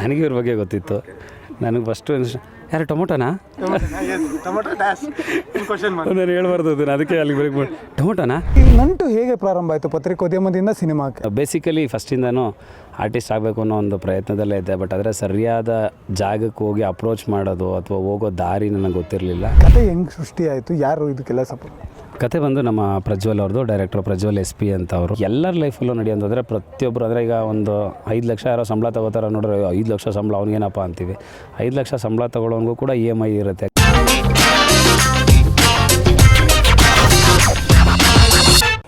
ನನಗೆ ಇವ್ರ ಬಗ್ಗೆ ಗೊತ್ತಿತ್ತು. ನನಗೆ ಫಸ್ಟು ಯಾರು ಟೊಮೊಟೊನಾ? ನಾನು ಹೇಳ್ಬಾರ್ದು ಅದನ್ನು ಅದಕ್ಕೆ ಅಲ್ಲಿಗೆ ಬ್ರೇಕ್ ಮಾಡಿ. ಟೊಮೊಟೊನಾ? ನಂಟು ಹೇಗೆ ಪ್ರಾರಂಭ ಆಯಿತು ಪತ್ರಿಕೋದ್ಯಮದಿಂದ ಸಿನಿಮಾಕ್ಕೆ? ಬೇಸಿಕಲಿ ಫಸ್ಟಿಂದನೂ ಆರ್ಟಿಸ್ಟ್ ಆಗಬೇಕು ಅನ್ನೋ ಒಂದು ಪ್ರಯತ್ನದಲ್ಲೇ ಇದ್ದೆ ಬಟ್ ಆದರೆ ಸರಿಯಾದ ಜಾಗಕ್ಕೆ ಹೋಗಿ ಅಪ್ರೋಚ್ ಮಾಡೋದು ಅಥವಾ ಹೋಗೋ ದಾರಿ ನನಗೆ ಗೊತ್ತಿರಲಿಲ್ಲ. ಕತೆ ಹೆಂಗೆ ಸೃಷ್ಟಿ ಆಯಿತು ಯಾರು ಇದಕ್ಕೆಲ್ಲ ಸಪೋರ್ಟ್ ಕತೆ ಬಂದು ನಮ್ಮ ಪ್ರಜ್ವಲ್ ಅವ್ರದ್ದು ಡೈರೆಕ್ಟರ್ ಪ್ರಜ್ವಲ್ ಎಸ್ ಪಿ ಅಂತ ಅವರು. ಎಲ್ಲರ ಲೈಫಲ್ಲೂ ನಡೆಯೋದಂದರೆ ಪ್ರತಿಯೊಬ್ಬರು ಅಂದರೆ ಈಗ ಒಂದು ಐದು ಲಕ್ಷ ಯಾರೋ ಸಂಬಳ ತಗೋತಾರೆ ನೋಡ್ರಿ, ಐದು ಲಕ್ಷ ಸಂಬಳ ಅವ್ನಿಗೇನಪ್ಪ ಅಂತೀವಿ. ಐದು ಲಕ್ಷ ಸಂಬಳ ತಗೊಳ್ಳೋನ್ಗೂ ಕೂಡ ಇ ಎಂ ಐ ಇರುತ್ತೆ.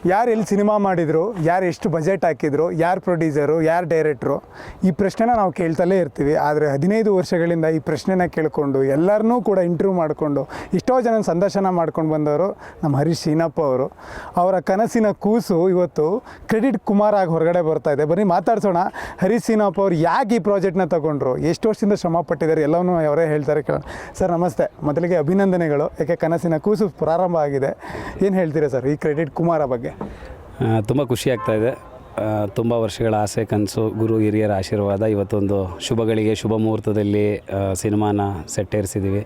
ಯಾರು ಎಲ್ಲಿ ಸಿನಿಮಾ ಮಾಡಿದ್ರು, ಯಾರು ಎಷ್ಟು ಬಜೆಟ್ ಹಾಕಿದ್ರು, ಯಾರು ಪ್ರೊಡ್ಯೂಸರು ಯಾರು ಡೈರೆಕ್ಟ್ರು ಈ ಪ್ರಶ್ನೆನ ನಾವು ಕೇಳ್ತಲೇ ಇರ್ತೀವಿ. ಆದರೆ ಹದಿನೈದು ವರ್ಷಗಳಿಂದ ಈ ಪ್ರಶ್ನೆನ ಕೇಳಿಕೊಂಡು ಎಲ್ಲರನ್ನೂ ಕೂಡ ಇಂಟರ್ವ್ಯೂ ಮಾಡಿಕೊಂಡು, ಎಷ್ಟೋ ಜನ ಸಂದರ್ಶನ ಮಾಡ್ಕೊಂಡು ಬಂದವರು ನಮ್ಮ ಹರೀಶ್ ಶೀನಪ್ಪ ಅವರು. ಅವರ ಕನಸಿನ ಕೂಸು ಇವತ್ತು ಕ್ರೆಡಿಟ್ ಕುಮಾರ್ ಆಗಿ ಹೊರಗಡೆ ಬರ್ತಾ ಇದೆ. ಬನ್ನಿ ಮಾತಾಡ್ಸೋಣ. ಹರೀಶ್ ಸೀನಪ್ಪ ಅವ್ರು ಯಾಕೆ ಈ ಪ್ರಾಜೆಕ್ಟ್ನ ತಗೊಂಡ್ರು? ಎಷ್ಟು ವರ್ಷದಿಂದ ಶ್ರಮ ಪಟ್ಟಿದ್ದಾರೆ? ಎಲ್ಲವನ್ನೂ ಅವರೇ ಹೇಳ್ತಾರೆ ಕೇಳೋಣ. ಸರ್, ನಮಸ್ತೆ. ಮೊದಲಿಗೆ ಅಭಿನಂದನೆಗಳು. ಯಾಕೆ ಕನಸಿನ ಕೂಸು ಪ್ರಾರಂಭ ಆಗಿದೆ. ಏನು ಹೇಳ್ತೀರಾ ಸರ್ ಈ ಕ್ರೆಡಿಟ್ ಕುಮಾರ ಬಗ್ಗೆ? ತುಂಬ ಖುಷಿ ಆಗ್ತಾ ಇದೆ. ತುಂಬ ವರ್ಷಗಳ ಆಸೆ, ಕನಸು, ಗುರು, ಹಿರಿಯರ ಆಶೀರ್ವಾದ. ಇವತ್ತೊಂದು ಶುಭಗಳಿಗೆ, ಶುಭ ಮುಹೂರ್ತದಲ್ಲಿ ಸಿನಿಮಾನ ಸೆಟ್ಟೇರಿಸಿದ್ದೀವಿ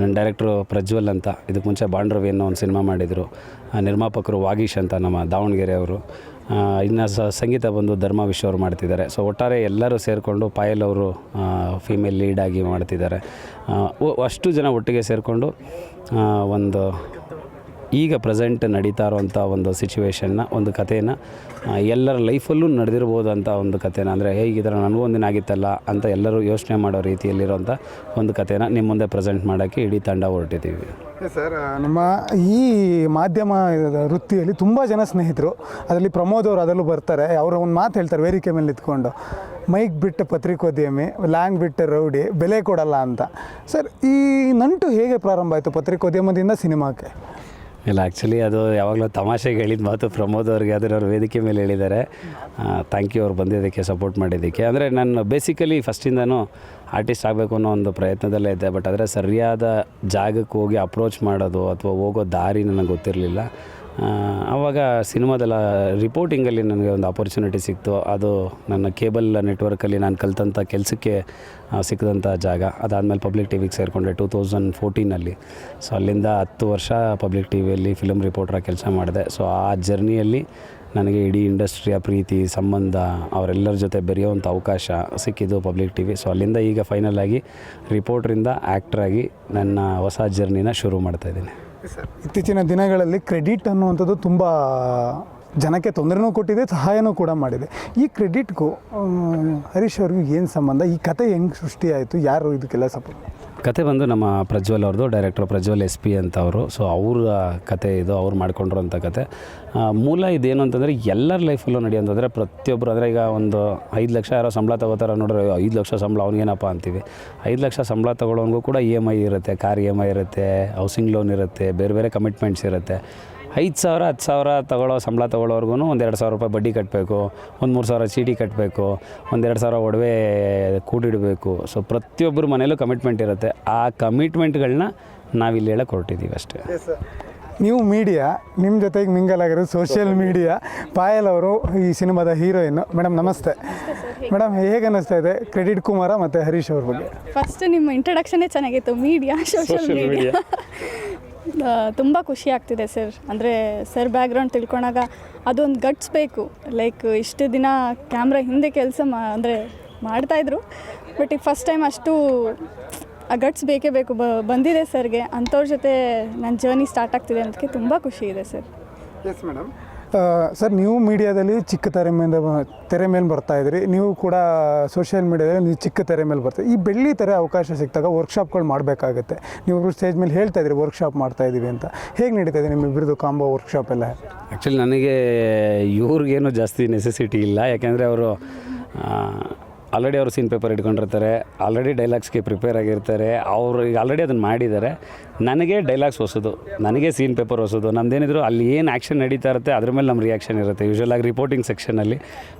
ನನ್ನ ಡೈರೆಕ್ಟ್ರು ಪ್ರಜ್ವಲ್ ಅಂತ ಇದಕ್ಕೆ ಮುಂಚೆ ಬಾಂಡ್ರವಿ ಅನ್ನೋ ಒಂದು ಸಿನಿಮಾ ಮಾಡಿದರು. ನಿರ್ಮಾಪಕರು ವಾಗೀಶ್ ಅಂತ ನಮ್ಮ ದಾವಣಗೆರೆ ಅವರು. ಇನ್ನು ಸಂಗೀತ ಬಂದು ಧರ್ಮ ವಿಶ್ವ ಅವರು ಮಾಡ್ತಿದ್ದಾರೆ. ಸೊ ಒಟ್ಟಾರೆ ಎಲ್ಲರೂ ಸೇರಿಕೊಂಡು ಪಾಯಲ್ ಅವರು ಫೀಮೇಲ್ ಲೀಡಾಗಿ ಮಾಡ್ತಿದ್ದಾರೆ. ಅಷ್ಟು ಜನ ಒಟ್ಟಿಗೆ ಸೇರಿಕೊಂಡು ಒಂದು ಈಗ ಪ್ರೆಸೆಂಟ್ ನಡೀತಾ ಇರುವಂಥ ಒಂದು ಸಿಚುವೇಷನ್ನ ಒಂದು ಕಥೆನ ಎಲ್ಲರ ಲೈಫಲ್ಲೂ ನಡೆದಿರ್ಬೋದಂಥ ಒಂದು ಕಥೆನ. ಅಂದರೆ ಹೇಗಿದ್ರೆ ನನಗೂ ಒಂದಿನ ಆಗಿತ್ತಲ್ಲ ಅಂತ ಎಲ್ಲರೂ ಯೋಚನೆ ಮಾಡೋ ರೀತಿಯಲ್ಲಿರುವಂಥ ಒಂದು ಕಥೆನ ನಿಮ್ಮ ಮುಂದೆ ಪ್ರೆಸೆಂಟ್ ಮಾಡೋಕ್ಕೆ ಇಡೀ ತಂಡ ಹೊರಟಿದ್ದೀವಿ. ಸರ್, ನಮ್ಮ ಈ ಮಾಧ್ಯಮ ವೃತ್ತಿಯಲ್ಲಿ ತುಂಬ ಜನ ಸ್ನೇಹಿತರು, ಅದರಲ್ಲಿ ಪ್ರಮೋದ್ ಅವರು ಅದರಲ್ಲೂ ಬರ್ತಾರೆ. ಅವರು ಒಂದು ಮಾತು ಹೇಳ್ತಾರೆ, ವೇದಿಕೆ ಮೇಲೆ ನಿಂತ್ಕೊಂಡು. ಮೈಕ್ ಬಿಟ್ಟು ಪತ್ರಿಕೋದ್ಯಮಿ, ಲ್ಯಾಂಗ್ ಬಿಟ್ಟು ರೌಡಿ, ಬೆಲೆ ಕೊಡಲ್ಲ ಅಂತ. ಸರ್, ಈ ನಂಟು ಹೇಗೆ ಪ್ರಾರಂಭ ಆಯಿತು ಪತ್ರಿಕೋದ್ಯಮದಿಂದ ಸಿನಿಮಾಕ್ಕೆ? ಇಲ್ಲ ಆ್ಯಕ್ಚುಲಿ ಅದು ಯಾವಾಗಲೂ ತಮಾಷೆಗೆ ಹೇಳಿದ ಮಾತು ಪ್ರಮೋದ್ ಅವ್ರಿಗೆ ಅದರ ಅವ್ರ ವೇದಿಕೆ ಮೇಲೆ ಹೇಳಿದ್ದಾರೆ. ಥ್ಯಾಂಕ್ ಯು ಅವ್ರು ಬಂದಿದ್ದಕ್ಕೆ ಸಪೋರ್ಟ್ ಮಾಡಿದ್ದಕ್ಕೆ. ಅಂದರೆ ನಾನು ಬೇಸಿಕಲಿ ಫಸ್ಟಿಂದನೂ ಆರ್ಟಿಸ್ಟ್ ಆಗಬೇಕು ಅನ್ನೋ ಒಂದು ಪ್ರಯತ್ನದಲ್ಲೇ ಇದ್ದೆ ಬಟ್ ಆದರೆ ಸರಿಯಾದ ಜಾಗಕ್ಕೆ ಹೋಗಿ ಅಪ್ರೋಚ್ ಮಾಡೋದು ಅಥವಾ ಹೋಗೋ ದಾರಿ ನನಗೆ ಗೊತ್ತಿರಲಿಲ್ಲ. ಆವಾಗ ಸಿನಿಮಾದಲ್ಲ ರಿಪೋರ್ಟಿಂಗಲ್ಲಿ ನನಗೆ ಒಂದು ಆಪರ್ಚುನಿಟಿ ಸಿಕ್ತು. ಅದು ನನ್ನ ಕೇಬಲ್ ನೆಟ್ವರ್ಕಲ್ಲಿ ನಾನು ಕಲ್ತಂಥ ಕೆಲಸಕ್ಕೆ ಸಿಕ್ಕಿದಂಥ ಜಾಗ. ಅದಾದಮೇಲೆ ಪಬ್ಲಿಕ್ ಟಿ ವಿಗೆ ಸೇರಿಕೊಂಡೆ ಟೂ ತೌಸಂಡ್ ಫೋರ್ಟೀನಲ್ಲಿ ಸೊ ಅಲ್ಲಿಂದ ಹತ್ತು ವರ್ಷ ಪಬ್ಲಿಕ್ ಟಿ ವಿಯಲ್ಲಿ ಫಿಲಮ್ ರಿಪೋರ್ಟ್ರಾಗಿ ಕೆಲಸ ಮಾಡಿದೆ. ಸೊ ಆ ಜರ್ನಿಯಲ್ಲಿ ನನಗೆ ಇಡೀ ಇಂಡಸ್ಟ್ರಿಯ ಪ್ರೀತಿ, ಸಂಬಂಧ ಅವರೆಲ್ಲರ ಜೊತೆ ಬೆರೆಯುವಂಥ ಅವಕಾಶ ಸಿಕ್ಕಿದ್ದು ಪಬ್ಲಿಕ್ ಟಿ ವಿ ಸೊ ಅಲ್ಲಿಂದ ಈಗ ಫೈನಲ್ ಆಗಿ ರಿಪೋರ್ಟ್ರಿಂದ ಆ್ಯಕ್ಟ್ರಾಗಿ ನನ್ನ ಹೊಸ ಜರ್ನಿನ ಶುರು ಮಾಡ್ತಾಯಿದ್ದೀನಿ ಇತ್ತೀಚಿನ ದಿನಗಳಲ್ಲಿ ಕ್ರೆಡಿಟ್ ಅನ್ನುವಂಥದ್ದು ತುಂಬ ಜನಕ್ಕೆ ತೊಂದರೆನೂ ಕೊಟ್ಟಿದೆ, ಸಹಾಯನೂ ಕೂಡ ಮಾಡಿದೆ. ಈ ಕ್ರೆಡಿಟ್ಗೂ ಹರೀಶ್ ಅವ್ರಿಗೂ ಏನು ಸಂಬಂಧ? ಈ ಕತೆ ಹೆಂಗೆ ಸೃಷ್ಟಿ ಆಯಿತು ಯಾರು ಇದಕ್ಕೆಲ್ಲ ಸಪೋರ್ಟ್ ಕತೆ ಬಂದು ನಮ್ಮ ಪ್ರಜ್ವಲ್ ಅವ್ರದ್ದು ಡೈರೆಕ್ಟರ್ ಪ್ರಜ್ವಲ್ ಎಸ್ ಪಿ ಅಂತ ಅವರು. ಸೊ ಅವ್ರ ಕತೆ ಇದು, ಅವ್ರು ಮಾಡ್ಕೊಂಡಿರೋಂಥ ಕತೆ. ಮೂಲ ಇದೇನು ಅಂತಂದರೆ, ಎಲ್ಲರ ಲೈಫಲ್ಲೂ ನಡೆಯೋಂತಂದರೆ ಪ್ರತಿಯೊಬ್ಬರು ಅಂದರೆ ಈಗ ಒಂದು ಐದು ಲಕ್ಷ ಯಾರೋ ಸಂಬಳ ತಗೋತಾರೆ ನೋಡ್ರೆ, ಐದು ಲಕ್ಷ ಸಂಬಳ ಅವ್ನಿಗೇನಪ್ಪ ಅಂತೀವಿ. ಐದು ಲಕ್ಷ ಸಂಬಳ ತಗೊಳ್ಳೋನ್ಗೂ ಕೂಡ ಇ ಎಂ ಐ ಇರುತ್ತೆ ಕಾರ್ ಇ ಎಂ ಐ ಇರುತ್ತೆ ಹೌಸಿಂಗ್ ಲೋನ್ ಇರುತ್ತೆ, ಬೇರೆ ಬೇರೆ ಕಮಿಟ್ಮೆಂಟ್ಸ್ ಇರುತ್ತೆ. ಐದು ಸಾವಿರ ಹತ್ತು ಸಾವಿರ ತಗೊಳ್ಳೋ ಸಂಬಳ ತೊಗೊಳ್ಳೋರ್ಗು ಒಂದು ಎರಡು ಸಾವಿರ ರೂಪಾಯಿ ಬಡ್ಡಿ ಕಟ್ಟಬೇಕು ಒಂದು ಮೂರು ಸಾವಿರ ಚೀಟಿ ಕಟ್ಟಬೇಕು ಒಂದೆರಡು ಸಾವಿರ ಒಡವೆ ಕೂಡಿಡಬೇಕು. ಸೊ ಪ್ರತಿಯೊಬ್ಬರ ಮನೇಲೂ ಕಮಿಟ್ಮೆಂಟ್ ಇರುತ್ತೆ. ಆ ಕಮಿಟ್ಮೆಂಟ್ಗಳನ್ನ ನಾವಿಲ್ಲಿ ಹೇಳಕ್ಕೆ ಹೊರಟಿದ್ದೀವಿ ಅಷ್ಟೇ. ನೀವು ಮೀಡಿಯಾ ನಿಮ್ಮ ಜೊತೆಗೆ ಮಿಂಗಲ್ ಆಗಿರೋ ಸೋಷಿಯಲ್ ಮೀಡಿಯಾ ಪಾಯಲ್ ಅವರು ಈ ಸಿನಿಮಾದ ಹೀರೋಯಿನ್ ಮೇಡಮ್ ನಮಸ್ತೆ. ಮೇಡಮ್ ಹೇಗೆ ಅನ್ನಿಸ್ತಾ ಇದೆ ಕ್ರೆಡಿಟ್ ಕುಮಾರ ಮತ್ತು ಹರೀಶ್ ಅವ್ರ ಬಗ್ಗೆ? ಫಸ್ಟ್ ನಿಮ್ಮ ಇಂಟ್ರಡಕ್ಷನೇ ಚೆನ್ನಾಗಿತ್ತು ಮೀಡಿಯಾ ಸೋಷಿಯಲ್ ಮೀಡಿಯಾ ತುಂಬ ಖುಷಿ ಆಗ್ತಿದೆ ಸರ್. ಅಂದರೆ ಸರ್ ಬ್ಯಾಕ್ಗ್ರೌಂಡ್ ತಿಳ್ಕೊಂಡಾಗ ಅದೊಂದು ಗಟ್ಸ್ ಬೇಕು. ಲೈಕ್ ಇಷ್ಟು ದಿನ ಕ್ಯಾಮ್ರಾ ಹಿಂದೆ ಕೆಲಸ ಮಾ, ಅಂದರೆ ಮಾಡ್ತಾಯಿದ್ರು ಬಟ್ ಈಗ ಫಸ್ಟ್ ಟೈಮ್ ಅಷ್ಟು ಆ ಗಟ್ಸ್ ಬೇಕೇ ಬೇಕು. ಬ, ಬಂದಿದೆ ಸರ್ಗೆ. ಅಂಥವ್ರ ಜೊತೆ ನನ್ನ ಜರ್ನಿ ಸ್ಟಾರ್ಟ್ ಆಗ್ತಿದೆ ಅನ್ನೋದಕ್ಕೆ ತುಂಬ ಖುಷಿ ಇದೆ ಸರ್. ಎಸ್ ಮೇಡಮ್ ಸರ್, ನೀವು ಮೀಡಿಯಾದಲ್ಲಿ ಚಿಕ್ಕ ತೆರೆ ಮೇಲೆ ತೆರೆ ಮೇಲೆ ಬರ್ತಾ ಇದ್ರಿ ನೀವು ಕೂಡ ಸೋಷಿಯಲ್ ಮೀಡಿಯಾದಲ್ಲಿ ನೀವು ಚಿಕ್ಕ ತೆರೆ ಮೇಲೆ ಬರ್ತಾ ಈ ಬೆಳ್ಳಿ ತೆರೆ ಅವಕಾಶ ಸಿಕ್ಕಾಗ ವರ್ಕ್ಶಾಪ್ಗಳು ಮಾಡಬೇಕಾಗುತ್ತೆ. ನೀವು ಸ್ಟೇಜ್ ಮೇಲೆ ಹೇಳ್ತಾ ಇದ್ರಿ ವರ್ಕ್ಶಾಪ್ ಮಾಡ್ತಾ ಇದ್ದೀವಿ ಅಂತ. ಹೇಗೆ ನಡೀತಾ ಇದೆ ನಿಮ್ಮ ಇಬ್ಬರದು ಕಾಂಬೋ ವರ್ಕ್ಶಾಪ್ ಎಲ್ಲ? ಆ್ಯಕ್ಚುಲಿ ನನಗೆ ಇವ್ರಿಗೇನು ಜಾಸ್ತಿ ನೆಸೆಸಿಟಿ ಇಲ್ಲ. ಯಾಕೆಂದರೆ ಅವರು ಆಲ್ರೆಡಿ ಅವರು ಸೀನ್ ಪೇಪರ್ ಇಟ್ಕೊಂಡಿರ್ತಾರೆ. ಆಲ್ರೆಡಿ ಡೈಲಾಗ್ಸ್ಗೆ ಪ್ರಿಪೇರ್ ಆಗಿರ್ತಾರೆ. ಅವರು ಈಗ ಆಲ್ರೆಡಿ ಅದನ್ನು ಮಾಡಿದ್ದಾರೆ. ನನಗೆ ಡೈಲಾಗ್ಸ್ ಹೊಸದು. ನನಗೆ ಸೀನ್ ಪೇಪರ್ ಹೊಸದು. ನಮ್ದೇನಿದ್ರು ಅಲ್ಲಿ ಏನು ಆ್ಯಕ್ಷನ್ ನಡೀತಾ ಇರುತ್ತೆ ಅದ್ರ ಮೇಲೆ ನಮ್ಮ ರಿಯಾಕ್ಷನ್ ಇರುತ್ತೆ. ಯೂಶ್ವಲ್ ಆಗಿ ರಿಪೋರ್ಟಿಂಗ್ ಸೆಕ್ಷನಲ್ಲಿ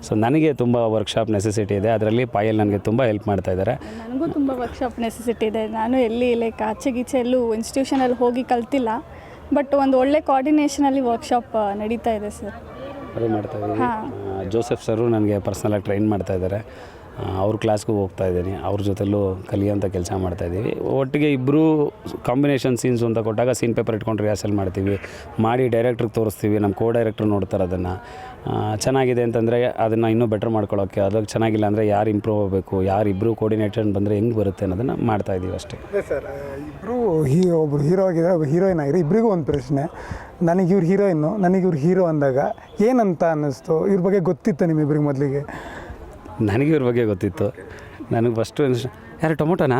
ಸೊ ನನಗೆ ತುಂಬ ವರ್ಕ್ಶಾಪ್ ನೆಸೆಸಿಟಿ ಇದೆ. ಅದರಲ್ಲಿ ಪಾಯಲ್ ನನಗೆ ತುಂಬ ಹೆಲ್ಪ್ ಮಾಡ್ತಾ ಇದ್ದಾರೆ. ನನಗೂ ತುಂಬ ವರ್ಕ್ಶಾಪ್ ನೆಸೆಸಿಟಿ ಇದೆ. ನಾನು ಎಲ್ಲಿ ಲೈಕ್ ಆಚೆ ಗೀಚೆ ಎಲ್ಲೂ ಇನ್ಸ್ಟಿಟ್ಯೂಷನಲ್ಲಿ ಹೋಗಿ ಕಲ್ತಿಲ್ಲ. ಬಟ್ ಒಂದು ಒಳ್ಳೆ ಕೋಆರ್ಡಿನೇಷನಲ್ಲಿ ವರ್ಕ್ಶಾಪ್ ನಡೀತಾ ಇದೆ ಸರ್ ಅದು ಮಾಡ್ತಾ ಇದ್ದೀವಿ ಜೋಸೆಫ್ ಸರು ನನಗೆ ಪರ್ಸ್ನಲಾಗಿ ಟ್ರೈನ್ ಮಾಡ್ತಾ ಇದ್ದಾರೆ. ಅವ್ರ ಕ್ಲಾಸ್ಗೂ ಹೋಗ್ತಾ ಇದ್ದೀನಿ. ಅವ್ರ ಜೊತೆಲೂ ಕಲಿಯೋಂಥ ಕೆಲಸ ಮಾಡ್ತಾಯಿದ್ದೀವಿ ಒಟ್ಟಿಗೆ ಇಬ್ಬರೂ ಕಾಂಬಿನೇಷನ್ ಸೀನ್ಸ್ ಅಂತ ಕೊಟ್ಟಾಗ ಸೀನ್ ಪೇಪರ್ ಇಟ್ಕೊಂಡು ರಿಹರ್ಸಲ್ ಮಾಡ್ತೀವಿ. ಮಾಡಿ ಡೈರೆಕ್ಟ್ರಿಗೆ ತೋರಿಸ್ತೀವಿ. ನಮ್ಮ ಕೋ ಡೈರೆಕ್ಟ್ರ್ ನೋಡ್ತಾರೆ ಅದನ್ನು. ಚೆನ್ನಾಗಿದೆ ಅಂತಂದರೆ ಅದನ್ನು ಇನ್ನೂ ಬೆಟ್ರ್ ಮಾಡ್ಕೊಳ್ಳೋಕ್ಕೆ ಅದಕ್ಕೆ ಚೆನ್ನಾಗಿಲ್ಲ ಅಂದರೆ ಯಾರು ಇಂಪ್ರೂವ್ ಆಗಬೇಕು? ಯಾರು ಇಬ್ಬರು ಕೋರ್ಡಿನೇಟರ್ ಬಂದರೆ ಹೆಂಗೆ ಬರುತ್ತೆ ಅನ್ನೋದನ್ನು ಮಾಡ್ತಾಯಿದ್ದೀವಿ ಅಷ್ಟೇ. ಸರ್ ಇಬ್ಬರು ಹೀ, ಒಬ್ರು ಹೀರೋ ಆಗಿದ್ದಾರೆ ಒಬ್ಬ ಹೀರೋಯಿನ್ ಆಗಿರೋ ಇಬ್ಬರಿಗೂ ಒಂದು ಪ್ರಶ್ನೆ. ನನಗೆ ಇವ್ರು ಹೀರೋಯಿನ್ನು ನನಗೆ ಇವ್ರು ಹೀರೋ ಅಂದಾಗ ಏನಂತ ಅನ್ನಿಸ್ತು? ಇವ್ರ ಬಗ್ಗೆ ಗೊತ್ತಿತ್ತು ನಿಮ್ಮಿಬ್ಬರಿಗೆ ಮೊದಲಿಗೆ? ನನಗೆ ಇವ್ರ ಬಗ್ಗೆ ಗೊತ್ತಿತ್ತು. ನನಗೆ ಫಸ್ಟು ಯಾರು ಟೊಮೊಟೊನಾ?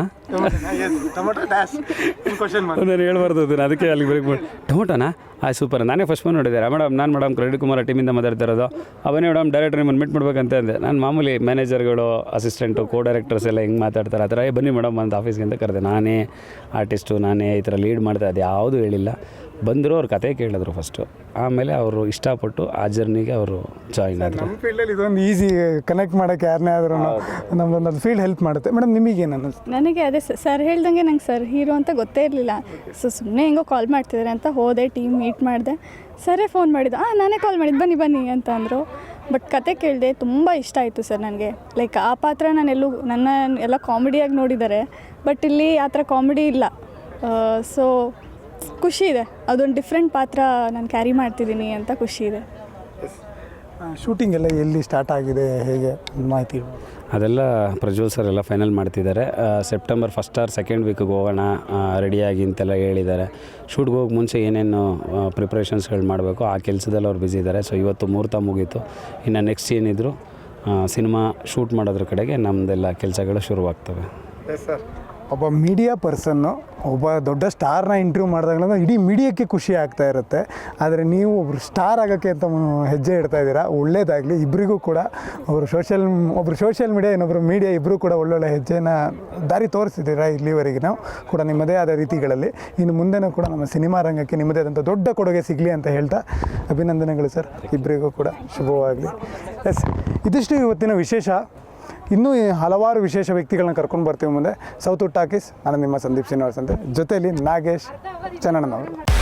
ನಾನು ಹೇಳ್ಬಾರ್ದು ಅದನ್ನ ಅದಕ್ಕೆ ಅಲ್ಲಿ ಬ್ರೇಕ್ ಮಾಡಿ ಟೊಮೊಟೊನಾ? ಆಯ್ತು ಸೂಪರ್ ನಾನೇ ಫಸ್ಟ್ ಬಂದು ನೋಡಿದ್ದೆ ಮೇಡಮ್ ನಾನು ಮೇಡಮ್ ಕ್ರೆಡಿಟ್ ಕುಮಾರ್ ಟೀಮಿಂದ ಮಾತಾಡ್ತಾ ಇರೋದು. ಅವನೇ ಮೇಡಮ್ ಡೈರೆಕ್ಟರ್ ನಿಮ್ಮನ್ನು ಮೀಟ್ ಮಾಡ್ಬೇಕಂತ ಅಂದೆ. ನಾನು ಮಾಮೂಲಿ ಮ್ಯಾನೇಜರ್ಗಳು ಅಸಿಸ್ಟೆಂಟು ಕೋ ಡೈರೆಕ್ಟರ್ಸ್ ಎಲ್ಲ ಹೆಂಗೆ ಮಾತಾಡ್ತಾರೆ ಆ ಥರ. ಏ ಬನ್ನಿ ಮೇಡಮ್ ಅಂತ ಆಫೀಸ್ಗೆ ಅಂತ ಕರೆದೆ. ನಾನೇ ಆರ್ಟಿಸ್ಟು ನಾನೇ ಈ ಥರ ಲೀಡ್ ಮಾಡ್ತಾ ಅದು ಯಾವುದೂ ಹೇಳಿಲ್ಲ. ಬಂದರು ಅವ್ರ ಕತೆ ಕೇಳಿದ್ರು ಫಸ್ಟು ಆಮೇಲೆ ಅವರು ಇಷ್ಟಪಟ್ಟು ಆ ಜರ್ನಿಗೆ ಅವರು ಜಾಯಿನ್ ಆದರು. ಫೀಲ್ಡಲ್ಲಿ ಇದೊಂದು ಈಸಿ ಕನೆಕ್ಟ್ ಮಾಡೋಕ್ಕೆ ಯಾರನ್ನೇ ಆದ್ರೂ ನಮ್ದೊಂದು ಅದು ಫೀಲ್ಡ್ ಹೆಲ್ಪ್ ಮಾಡುತ್ತೆ. ಮೇಡಮ್ ನಿಮಗೇನು? ಅನ್ನಿಸ್ತು. ನನಗೆ ಅದೇ ಸರ್ ಹೇಳ್ದಂಗೆ ನಂಗೆ ಸರ್ ಹೀರೋ ಅಂತ ಗೊತ್ತೇ ಇರಲಿಲ್ಲ. ಸೊ ಸುಮ್ಮನೆ ಹೆಂಗೋ ಕಾಲ್ ಮಾಡ್ತಿದ್ದಾರೆ ಅಂತ ಹೋದೆ ಟೀಮ್ ಮೀಟ್ ಮಾಡಿದೆ. ಸರೇ ಫೋನ್ ಮಾಡಿದ್ದು ಹಾಂ ನಾನೇ ಕಾಲ್ ಮಾಡಿದ್ದು ಬನ್ನಿ ಬನ್ನಿ ಅಂತ ಅಂದರು. ಬಟ್ ಕತೆ ಕೇಳಿದೆ ತುಂಬ ಇಷ್ಟ ಆಯಿತು ಸರ್ ನನಗೆ. ಲೈಕ್ ಆ ಪಾತ್ರ ನಾನು ಎಲ್ಲೂ ನನ್ನ ಎಲ್ಲ ಕಾಮಿಡಿಯಾಗಿ ನೋಡಿದ್ದಾರೆ ಬಟ್ ಇಲ್ಲಿ ಆ ಥರ ಕಾಮಿಡಿ ಇಲ್ಲ. ಸೊ ಖುಷಿ ಇದೆ. ಅದೊಂದು ಡಿಫ್ರೆಂಟ್ ಪಾತ್ರ ನಾನು ಕ್ಯಾರಿ ಮಾಡ್ತಿದ್ದೀನಿ ಅಂತ ಖುಷಿ ಇದೆ. ಶೂಟಿಂಗ್ ಎಲ್ಲ ಎಲ್ಲಿ ಸ್ಟಾರ್ಟ್ ಆಗಿದೆ ಹೇಗೆ ಮಾಹಿತಿ. ಅದೆಲ್ಲ ಪ್ರಜ್ವಲ್ ಸರ್ ಎಲ್ಲ ಫೈನಲ್ ಮಾಡ್ತಿದ್ದಾರೆ. ಸೆಪ್ಟೆಂಬರ್ ಫಸ್ಟ್ ಆರ್ ಸೆಕೆಂಡ್ ವೀಕಿಗೆ ಹೋಗೋಣ ರೆಡಿಯಾಗಿ ಅಂತೆಲ್ಲ ಹೇಳಿದ್ದಾರೆ. ಶೂಟ್ಗೆ ಹೋಗಿ ಮುಂಚೆ ಏನೇನು ಪ್ರಿಪ್ರೇಷನ್ಸ್ಗಳು ಮಾಡಬೇಕು ಆ ಕೆಲಸದಲ್ಲಿ ಅವ್ರು ಬ್ಯುಸಿ ಇದ್ದಾರೆ ಸೊ ಇವತ್ತು ಮುಹೂರ್ತ ಮುಗೀತು. ಇನ್ನು ನೆಕ್ಸ್ಟ್ ಏನಿದ್ರು ಸಿನಿಮಾ ಶೂಟ್ ಮಾಡೋದ್ರ ಕಡೆಗೆ ನಮ್ಮದೆಲ್ಲ ಕೆಲಸಗಳು ಶುರುವಾಗ್ತವೆ. ಒಬ್ಬ ಮೀಡಿಯಾ ಪರ್ಸನ್ನು ಒಬ್ಬ ದೊಡ್ಡ ಸ್ಟಾರ್ನ ಇಂಟರ್ವ್ಯೂ ಮಾಡಿದಾಗ ಇಡೀ ಮೀಡಿಯಾಕ್ಕೆ ಖುಷಿ ಆಗ್ತಾ ಇರುತ್ತೆ. ಆದರೆ ನೀವು ಒಬ್ರು ಸ್ಟಾರ್ ಆಗೋಕ್ಕೆ ಅಂತ ಹೆಜ್ಜೆ ಇಡ್ತಾ ಇದ್ದೀರಾ? ಒಳ್ಳೇದಾಗಲಿ. ಇಬ್ಬರಿಗೂ ಕೂಡ ಒಬ್ಬರು ಸೋಷಿಯಲ್ ಒಬ್ಬರು ಸೋಷಿಯಲ್ ಮೀಡಿಯಾ ಇನ್ನೊಬ್ಬರು ಮೀಡಿಯಾ ಇಬ್ಬರೂ ಕೂಡ ಒಳ್ಳೊಳ್ಳೆ ಹೆಜ್ಜೆನ ದಾರಿ ತೋರಿಸಿದ್ದೀರಾ ಇಲ್ಲಿವರೆಗೆ ನಾವು? ಕೂಡ ನಿಮ್ಮದೇ ಆದ ರೀತಿಗಳಲ್ಲಿ. ಇನ್ನು ಮುಂದೆನೂ ಕೂಡ ನಮ್ಮ ಸಿನಿಮಾ ರಂಗಕ್ಕೆ ನಿಮ್ಮದೇ ಆದಂಥ ದೊಡ್ಡ ಕೊಡುಗೆ ಸಿಗಲಿ ಅಂತ ಹೇಳ್ತಾ ಅಭಿನಂದನೆಗಳು ಸರ್. ಇಬ್ಬರಿಗೂ ಕೂಡ ಶುಭವಾಗಲಿ. ಎಸ್ ಇದಿಷ್ಟು ಇವತ್ತಿನ ವಿಶೇಷ. ಇನ್ನೂ ಹಲವಾರು ವಿಶೇಷ ವ್ಯಕ್ತಿಗಳನ್ನ ಕರ್ಕೊಂಡು ಬರ್ತೀವಿ ಮುಂದೆ. ಸೌತ್ ಟಾಕೀಸ್ ನಾನು ನಿಮ್ಮ ಸಂದೀಪ್ ಶ್ರೀನಿವಾಸ್ ಅಂತ. ಜೊತೆಯಲ್ಲಿ ನಾಗೇಶ್ ಚನ್ನಣ್ಣನವರು.